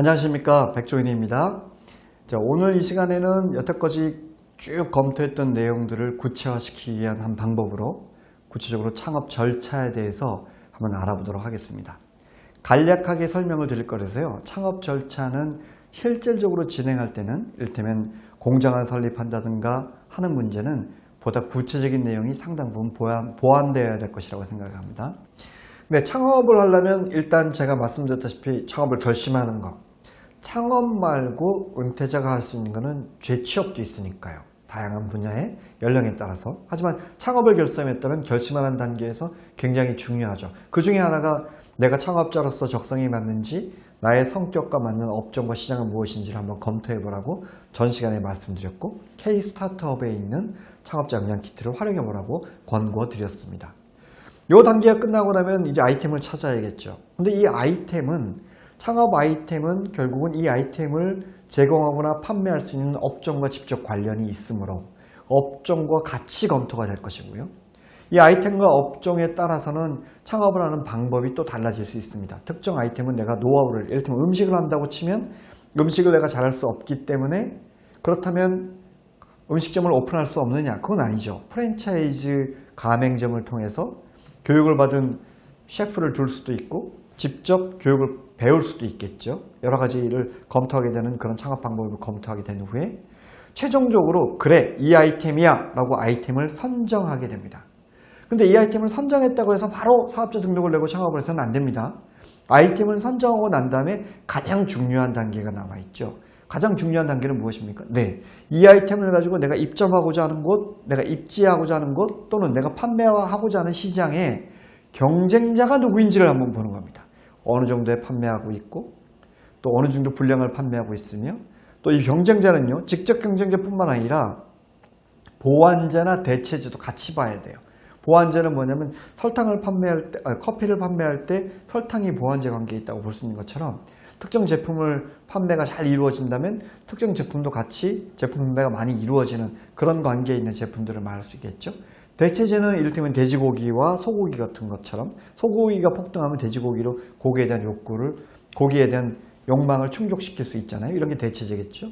안녕하십니까 백종인입니다. 자, 오늘 이 시간에는 여태까지 쭉 검토했던 내용들을 구체화시키기 위한 한 방법으로 구체적으로 창업 절차에 대해서 한번 알아보도록 하겠습니다. 간략하게 설명을 드릴 거라서요. 창업 절차는 실질적으로 진행할 때는 이를테면 공장을 설립한다든가 하는 문제는 보다 구체적인 내용이 상당 부분 보완, 보완되어야 될 것이라고 생각합니다. 네, 창업을 하려면 일단 제가 말씀드렸다시피 창업을 결심하는 것. 창업 말고 은퇴자가 할 수 있는 것은 재취업도 있으니까요. 다양한 분야의 연령에 따라서. 하지만 창업을 결심했다면 결심하는 단계에서 굉장히 중요하죠. 그 중에 하나가 내가 창업자로서 적성이 맞는지 나의 성격과 맞는 업종과 시장은 무엇인지를 한번 검토해 보라고 전 시간에 말씀드렸고 K 스타트업에 있는 창업자 역량 키트를 활용해 보라고 권고 드렸습니다. 요 단계가 끝나고 나면 이제 아이템을 찾아야겠죠. 근데 이 아이템은 창업 아이템은 결국은 이 아이템을 제공하거나 판매할 수 있는 업종과 직접 관련이 있으므로 업종과 같이 검토가 될 것이고요. 이 아이템과 업종에 따라서는 창업을 하는 방법이 또 달라질 수 있습니다. 특정 아이템은 내가 노하우를, 예를 들면 음식을 한다고 치면 음식을 내가 잘할 수 없기 때문에 그렇다면 음식점을 오픈할 수 없느냐? 그건 아니죠. 프랜차이즈 가맹점을 통해서 교육을 받은 셰프를 둘 수도 있고 직접 교육을 배울 수도 있겠죠. 여러 가지를 검토하게 되는 그런 창업 방법을 검토하게 된 후에 최종적으로 그래 이 아이템이야 라고 아이템을 선정하게 됩니다. 근데 이 아이템을 선정했다고 해서 바로 사업자 등록을 내고 창업을 해서는 안 됩니다. 아이템을 선정하고 난 다음에 가장 중요한 단계가 남아있죠. 가장 중요한 단계는 무엇입니까? 네. 이 아이템을 가지고 내가 입점하고자 하는 곳, 내가 입지하고자 하는 곳, 또는 내가 판매하고자 하는 시장에 경쟁자가 누구인지를 한번 보는 겁니다. 어느 정도에 판매하고 있고, 또 어느 정도 분량을 판매하고 있으며, 또 이 경쟁자는요, 직접 경쟁자뿐만 아니라 보완제나 대체제도 같이 봐야 돼요. 보완제는 뭐냐면 설탕을 판매할 때, 아, 커피를 판매할 때 설탕이 보완제 관계에 있다고 볼 수 있는 것처럼 특정 제품을 판매가 잘 이루어진다면 특정 제품도 같이 제품 판매가 많이 이루어지는 그런 관계에 있는 제품들을 말할 수 있겠죠. 대체제는 이를테면 돼지고기와 소고기 같은 것처럼 소고기가 폭등하면 돼지고기로 고기에 대한 욕구를 고기에 대한 욕망을 충족시킬 수 있잖아요. 이런 게 대체제겠죠.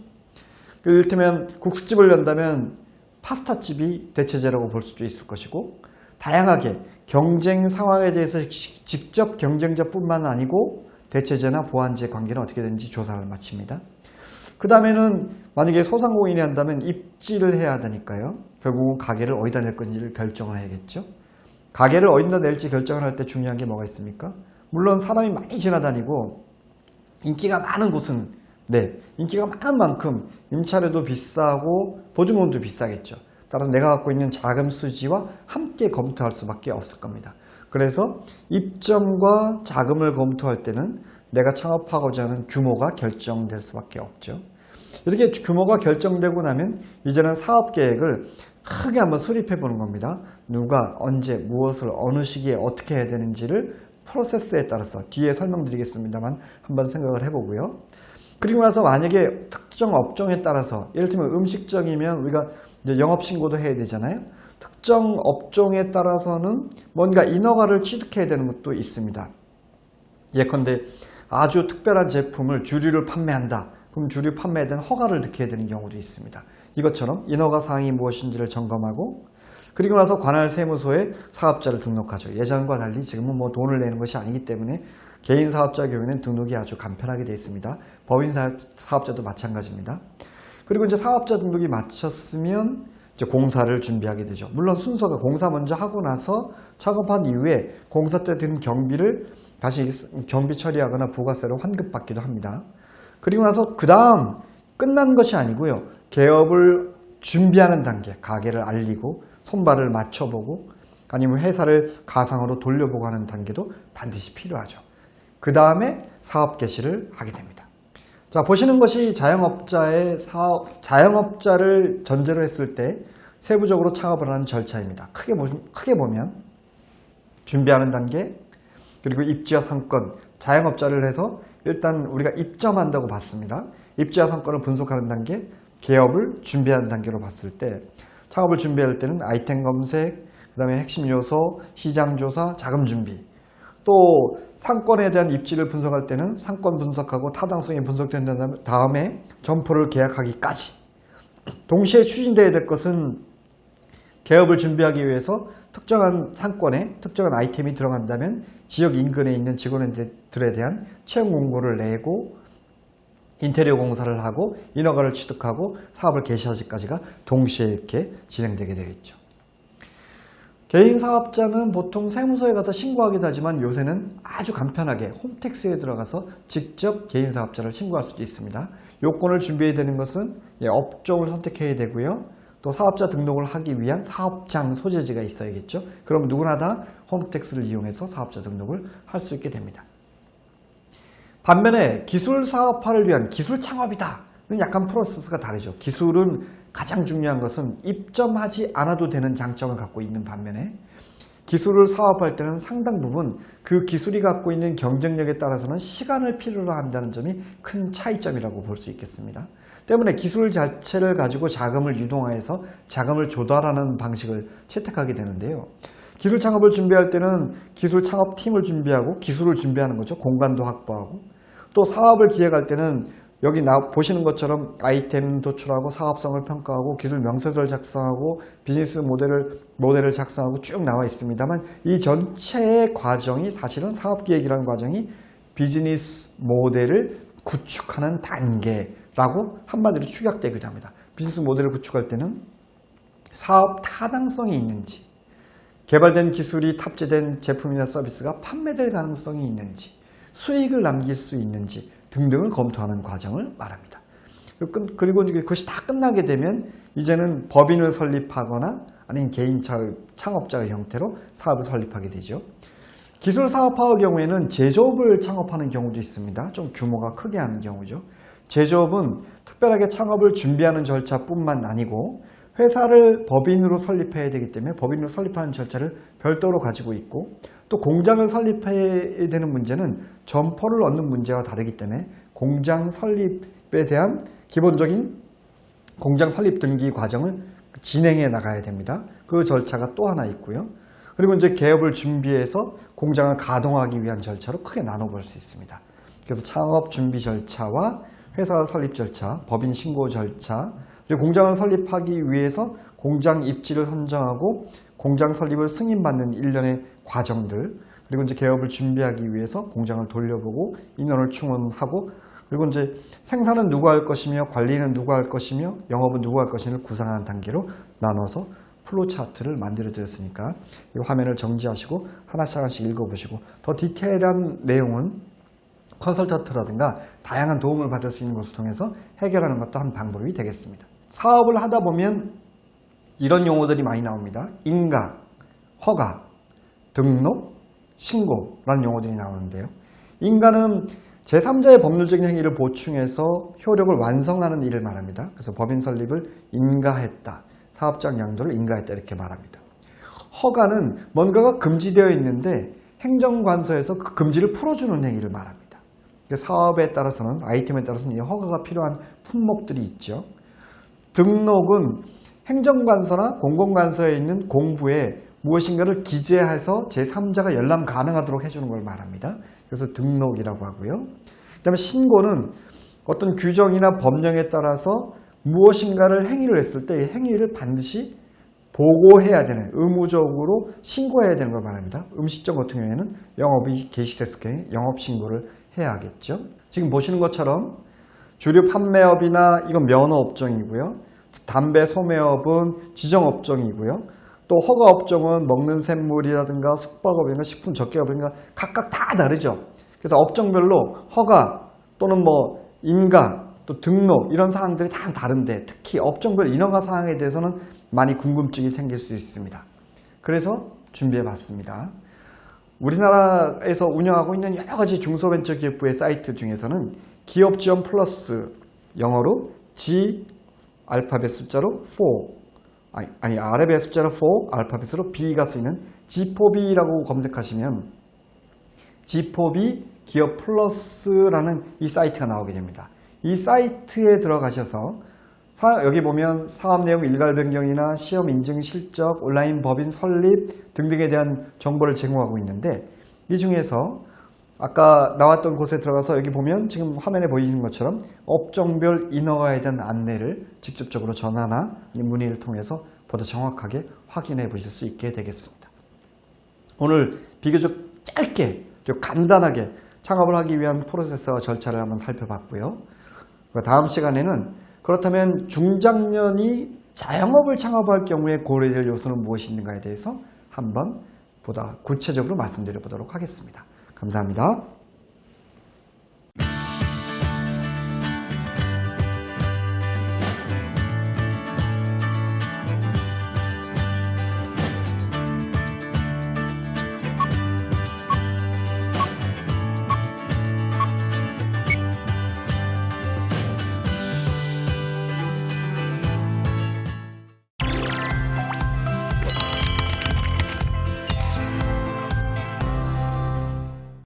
그 이를테면 국수집을 연다면 파스타집이 대체제라고 볼 수도 있을 것이고 다양하게 경쟁 상황에 대해서 직접 경쟁자뿐만 아니고 대체제나 보완제 관계는 어떻게 되는지 조사를 마칩니다. 그 다음에는 만약에 소상공인이 한다면 입지를 해야 되니까요. 결국은 가게를 어디다 낼 건지를 결정을 해야겠죠. 가게를 어디다 낼지 결정을 할 때 중요한 게 뭐가 있습니까? 물론 사람이 많이 지나다니고 인기가 많은 곳은 네 인기가 많은 만큼 임차료도 비싸고 보증금도 비싸겠죠. 따라서 내가 갖고 있는 자금 수지와 함께 검토할 수밖에 없을 겁니다. 그래서 입점과 자금을 검토할 때는 내가 창업하고자 하는 규모가 결정될 수밖에 없죠. 이렇게 규모가 결정되고 나면 이제는 사업 계획을 크게 한번 수립해 보는 겁니다. 누가 언제 무엇을 어느 시기에 어떻게 해야 되는지를 프로세스에 따라서 뒤에 설명드리겠습니다만 한번 생각을 해보고요. 그리고 나서 만약에 특정 업종에 따라서 예를 들면 음식점이면 우리가 이제 영업 신고도 해야 되잖아요. 특정 업종에 따라서는 뭔가 인허가를 취득해야 되는 것도 있습니다. 예컨대 아주 특별한 제품을 주류를 판매한다. 그럼 주류 판매에 대한 허가를 넣게 되는 경우도 있습니다. 이것처럼 인허가 사항이 무엇인지를 점검하고 그리고 나서 관할 세무소에 사업자를 등록하죠. 예전과 달리 지금은 뭐 돈을 내는 것이 아니기 때문에 개인 사업자 경우에는 등록이 아주 간편하게 되어 있습니다. 법인 사업자도 마찬가지입니다. 그리고 이제 사업자 등록이 마쳤으면 이제 공사를 준비하게 되죠. 물론 순서가 공사 먼저 하고 나서 작업한 이후에 공사 때 든 경비를 다시 경비 처리하거나 부가세로 환급받기도 합니다. 그리고 나서 그 다음 끝난 것이 아니고요. 개업을 준비하는 단계, 가게를 알리고 손발을 맞춰보고 아니면 회사를 가상으로 돌려보고 하는 단계도 반드시 필요하죠. 그 다음에 사업 개시를 하게 됩니다. 자, 보시는 것이 자영업자의 사업, 자영업자를 전제로 했을 때 세부적으로 창업을 하는 절차입니다. 크게, 보, 크게 보면 준비하는 단계, 그리고 입지와 상권, 자영업자를 해서 일단 우리가 입점한다고 봤습니다. 입지와 상권을 분석하는 단계, 개업을 준비하는 단계로 봤을 때 창업을 준비할 때는 아이템 검색, 그 다음에 핵심 요소, 시장 조사, 자금 준비. 또 상권에 대한 입지를 분석할 때는 상권 분석하고 타당성이 분석된 다음에 점포를 계약하기까지 동시에 추진되어야 될 것은 개업을 준비하기 위해서 특정한 상권에 특정한 아이템이 들어간다면 지역 인근에 있는 직원들에 대한 채용 공고를 내고 인테리어 공사를 하고 인허가를 취득하고 사업을 개시하기까지가 동시에 이렇게 진행되게 되어 있죠. 개인 사업자는 보통 세무서에 가서 신고하기도 하지만 요새는 아주 간편하게 홈택스에 들어가서 직접 개인 사업자를 신고할 수도 있습니다. 요건을 준비해야 되는 것은 예, 업종을 선택해야 되고요. 또 사업자 등록을 하기 위한 사업장 소재지가 있어야겠죠. 그럼 누구나 다 홈택스를 이용해서 사업자 등록을 할 수 있게 됩니다. 반면에 기술 사업화를 위한 기술 창업이다. 는 약간 프로세스가 다르죠. 기술은 가장 중요한 것은 입점하지 않아도 되는 장점을 갖고 있는 반면에 기술을 사업할 때는 상당 부분 그 기술이 갖고 있는 경쟁력에 따라서는 시간을 필요로 한다는 점이 큰 차이점이라고 볼 수 있겠습니다. 때문에 기술 자체를 가지고 자금을 유동하여서 자금을 조달하는 방식을 채택하게 되는데요. 기술 창업을 준비할 때는 기술 창업 팀을 준비하고 기술을 준비하는 거죠. 공간도 확보하고 또 사업을 기획할 때는 여기 나, 보시는 것처럼 아이템 도출하고 사업성을 평가하고 기술 명세서를 작성하고 비즈니스 모델을 모델을 작성하고 쭉 나와 있습니다만 이 전체의 과정이 사실은 사업 기획이라는 과정이 비즈니스 모델을 구축하는 단계라고 한마디로 축약되기도 합니다. 비즈니스 모델을 구축할 때는 사업 타당성이 있는지 개발된 기술이 탑재된 제품이나 서비스가 판매될 가능성이 있는지 수익을 남길 수 있는지 등등을 검토하는 과정을 말합니다. 그리고 이제 그것이 다 끝나게 되면 이제는 법인을 설립하거나 아니면 개인 창업자의 형태로 사업을 설립하게 되죠. 기술 사업화의 경우에는 제조업을 창업하는 경우도 있습니다. 좀 규모가 크게 하는 경우죠. 제조업은 특별하게 창업을 준비하는 절차뿐만 아니고 회사를 법인으로 설립해야 되기 때문에 법인으로 설립하는 절차를 별도로 가지고 있고 또 공장을 설립해야 되는 문제는 점포를 얻는 문제와 다르기 때문에 공장 설립에 대한 기본적인 공장 설립 등기 과정을 진행해 나가야 됩니다. 그 절차가 또 하나 있고요. 그리고 이제 개업을 준비해서 공장을 가동하기 위한 절차로 크게 나눠볼 수 있습니다. 그래서 창업 준비 절차와 회사 설립 절차, 법인 신고 절차, 그리고 공장을 설립하기 위해서 공장 입지를 선정하고 공장 설립을 승인받는 일련의 과정들 그리고 이제 개업을 준비하기 위해서 공장을 돌려보고 인원을 충원하고 그리고 이제 생산은 누가 할 것이며 관리는 누가 할 것이며 영업은 누가 할 것인을 구상하는 단계로 나눠서 플로 차트를 만들어 드렸으니까 이 화면을 정지하시고 하나씩 하나씩 읽어보시고 더 디테일한 내용은 컨설턴트라든가 다양한 도움을 받을 수 있는 것을 통해서 해결하는 것도 한 방법이 되겠습니다. 사업을 하다 보면 이런 용어들이 많이 나옵니다. 인가, 허가, 등록, 신고라는 용어들이 나오는데요. 인가는 제3자의 법률적인 행위를 보충해서 효력을 완성하는 일을 말합니다. 그래서 법인 설립을 인가했다. 사업장 양도를 인가했다 이렇게 말합니다. 허가는 뭔가가 금지되어 있는데 행정관서에서 그 금지를 풀어주는 행위를 말합니다. 사업에 따라서는 아이템에 따라서는 이 허가가 필요한 품목들이 있죠. 등록은 행정관서나 공공관서에 있는 공부에 무엇인가를 기재해서 제3자가 열람 가능하도록 해주는 걸 말합니다. 그래서 등록이라고 하고요. 그 다음에 신고는 어떤 규정이나 법령에 따라서 무엇인가를 행위를 했을 때 행위를 반드시 보고해야 되는 의무적으로 신고해야 되는 걸 말합니다. 음식점 같은 경우에는 영업이 개시됐을 경우에 영업 신고를 해야 하겠죠. 지금 보시는 것처럼 주류 판매업이나 이건 면허 업종이고요. 담배 소매업은 지정 업종이고요. 또 허가 업종은 먹는 샘물이라든가 숙박업인가 식품 적개업인가 각각 다 다르죠. 그래서 업종별로 허가 또는 뭐 인가 또 등록 이런 사항들이 다 다른데 특히 업종별 인허가 사항에 대해서는 많이 궁금증이 생길 수 있습니다. 그래서 준비해 봤습니다. 우리나라에서 운영하고 있는 여러 가지 중소벤처기업부의 사이트 중에서는 기업 지원 플러스 영어로 G 알파벳 숫자로 4 아니, 아니 아래의 숫자로 4 알파벳으로 B가 쓰이는 G4B라고 검색하시면 G4B 기업 플러스라는 이 사이트가 나오게 됩니다. 이 사이트에 들어가셔서 사, 여기 보면 사업 내용 일괄 변경이나 시험 인증 실적, 온라인 법인 설립 등등에 대한 정보를 제공하고 있는데 이 중에서 아까 나왔던 곳에 들어가서 여기 보면 지금 화면에 보이는 것처럼 업종별 인허가에 대한 안내를 직접적으로 전화나 문의를 통해서 보다 정확하게 확인해 보실 수 있게 되겠습니다. 오늘 비교적 짧게 그리고 간단하게 창업을 하기 위한 프로세스와 절차를 한번 살펴봤고요. 다음 시간에는 그렇다면 중장년이 자영업을 창업할 경우에 고려될 요소는 무엇인가에 대해서 한번 보다 구체적으로 말씀드려 보도록 하겠습니다. 감사합니다.